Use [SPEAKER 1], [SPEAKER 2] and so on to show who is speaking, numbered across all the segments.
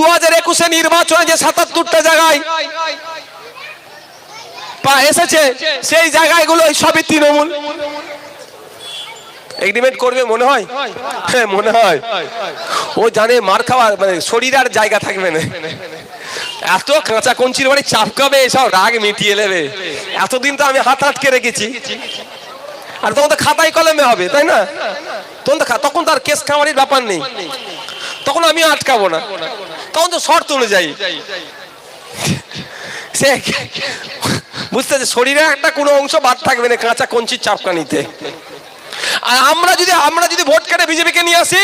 [SPEAKER 1] দু হাজার একুশে নির্বাচনে যে সাতাত্তরটা জায়গায় এসেছে, সেই জায়গাগুলো সবই তৃণমূল। করবে, মনে হয়? হ্যাঁ মনে হয়। ও জানে মার খাওয়ার মানে শরীর আর জায়গা থাকবে না। এত কাঁচা কঞ্চির বাড়ি চাপকাবে সব রাগ মিটিয়ে নেবে। এতদিন তো আমি হাত আটকে রেখেছি। আর তখন তো খাতায় কলমে হবে, তাই না? তখন তো তখন তো আর কেস খামারির ব্যাপার নেই। তখন আমি আটকাবো না। তখন তো শর্ত অনুযায়ী সে বুঝতে পারছি, শরীরে একটা কোনো অংশ বাদ থাকবে না কাঁচা কঞ্চির চাপকানিতে আর আমরা যদি আমরা যদি ভোট কেটে বিজেপিকে নিয়ে আসি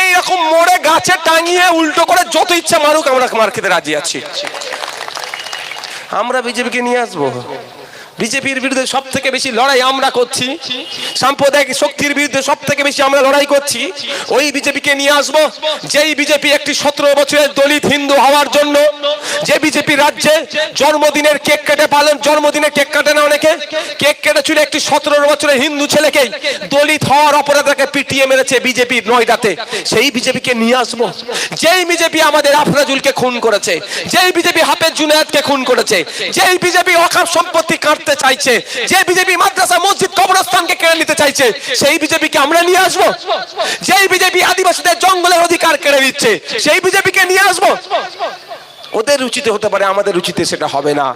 [SPEAKER 1] এই রকম মোড়ে গাছে টাঙিয়ে উল্টো করে যত ইচ্ছা মারুক আমরা মার খেতে রাজি আছি। আমরা বিজেপিকে নিয়ে আসব। বিজেপির বিরুদ্ধে সব থেকে বেশি লড়াই আমরা করছি, সাম্প্রদায়িক শক্তির বিরুদ্ধে সব থেকে বেশি আমরা লড়াই করছি, ওই বিজেপিকে নিয়ে আসব। যেই বিজেপি একটি সতেরো বছরের দলিত হিন্দু হওয়ার জন্য, যে বিজেপি রাজ্যে জন্মদিনের কেক কেটে পালন জন্মদিনের কেক কাটে না অনেকে, কেক কেটে ছিল একটি সতেরো বছরের হিন্দু ছেলেকে দলিত হওয়ার অপরাধকে পিটিয়ে মেরেছে বিজেপি নয়ডাতে। সেই বিজেপিকে নিয়ে আসব। যেই বিজেপি আমাদের আফরাজুলকে খুন করেছে, যেই বিজেপি হাফেজ জুনায়েদকে খুন করেছে, যেই বিজেপি অকাপ সম্পত্তি কাটতে চাইছে, যে বিজেপি মাদ্রাসা, মসজিদ, কবরস্থানকে কেড়ে নিতে চাইছে, সেই বিজেপিকে আমরা নিয়ে আসব। যেই বিজেপি আদিবাসীদের জঙ্গলের অধিকার কেড়ে নিচ্ছে, সেই বিজেপিকে নিয়ে আসব। ওদের রুচিতে হতে পারে, আমাদের রুচিতে সেটা হবে না।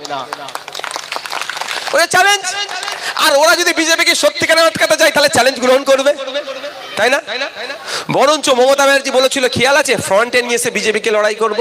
[SPEAKER 1] ওদের চ্যালেঞ্জ আর ওরা যদি বিজেপিকে সত্যিকারে আটকাতে যায় তাহলে চ্যালেঞ্জ গ্রহণ করবে। তাই না? বরঞ্চ মমতা ব্যানার্জি বলেছিল, খেয়াল আছে? ফ্রন্টে নিয়ে এসে বিজেপিকে লড়াই করব।